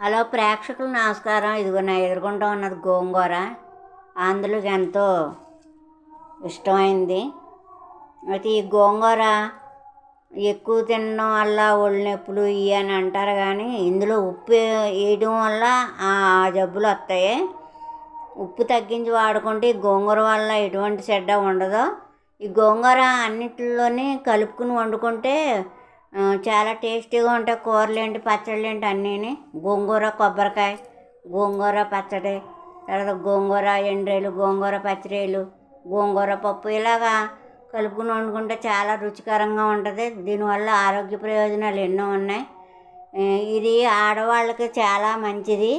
Hello ప్రేక్షకులు నమస్కారం. ఇదిగో నా ఎదుర్కొంటూ ఉన్నది గోంగూర. ఆంధ్రులకు ఎంతో ఇష్టమైంది. అయితే ఈ గోంగూర ఎక్కువ తినడం వల్ల ఒళ్ళు నొప్పులు ఇవి అని అంటారు కానీ ఇందులో ఉప్పు వేయడం వల్ల ఆ జబ్బులు వస్తాయి. ఉప్పు తగ్గించి వాడుకుంటే ఈ గోంగూర వల్ల ఎటువంటి చెడ్డ ఉండదు. ఈ గోంగూర అన్నిటిలోనే కలుపుకుని వండుకుంటే చాలా టేస్టీగా ఉంటాయి. కూరలు ఏంటి పచ్చళ్ళు ఏంటి అన్నీని. గోంగూర కొబ్బరికాయ గోంగూర పచ్చడి తర్వాత గోంగూర ఎండ్రేలు గోంగూర పచ్చడిలు గోంగూర పప్పు ఇలాగా కలుపుకుని వండుకుంటే చాలా రుచికరంగా ఉంటుంది. దీనివల్ల ఆరోగ్య ప్రయోజనాలు ఎన్నో ఉన్నాయి. ఇది ఆడవాళ్ళకి చాలా మంచిది.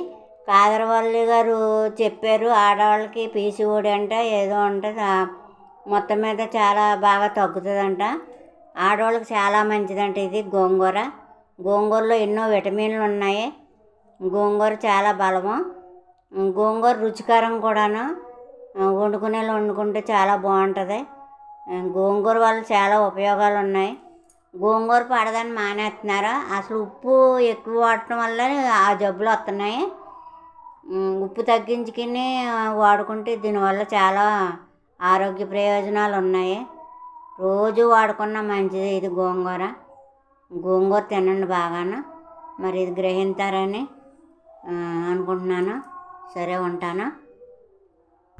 కాదరవల్లి గారు చెప్పారు ఆడవాళ్ళకి పీసీఓడి అంట ఏదో ఉంటుంది. మొత్తం మీద చాలా బాగా తగ్గుతుందంట. ఆడవాళ్ళకి చాలా మంచిదంట ఇది గోంగూర. గోంగూరలో ఎన్నో విటమిన్లు ఉన్నాయి. గోంగూర చాలా బలము. గోంగూర రుచికరం కూడాను వండుకునేలా వండుకునే వండుకుంటే చాలా బాగుంటుంది. గోంగూర వల్ల చాలా ఉపయోగాలు ఉన్నాయి. గోంగూర పడదని మానేస్తున్నారు? అసలు ఉప్పు ఎక్కువ వాడటం వల్ల ఆ జబ్బులు వస్తున్నాయి. ఉప్పు తగ్గించుకుని వాడుకుంటే దీనివల్ల చాలా ఆరోగ్య ప్రయోజనాలు ఉన్నాయి. రోజు వాడుకున్న మంచిది ఇది గోంగూర. గోంగూర తినండి బాగాను. మరి ఇది గ్రహించారని అనుకుంటున్నాను. సరే ఉంటాను.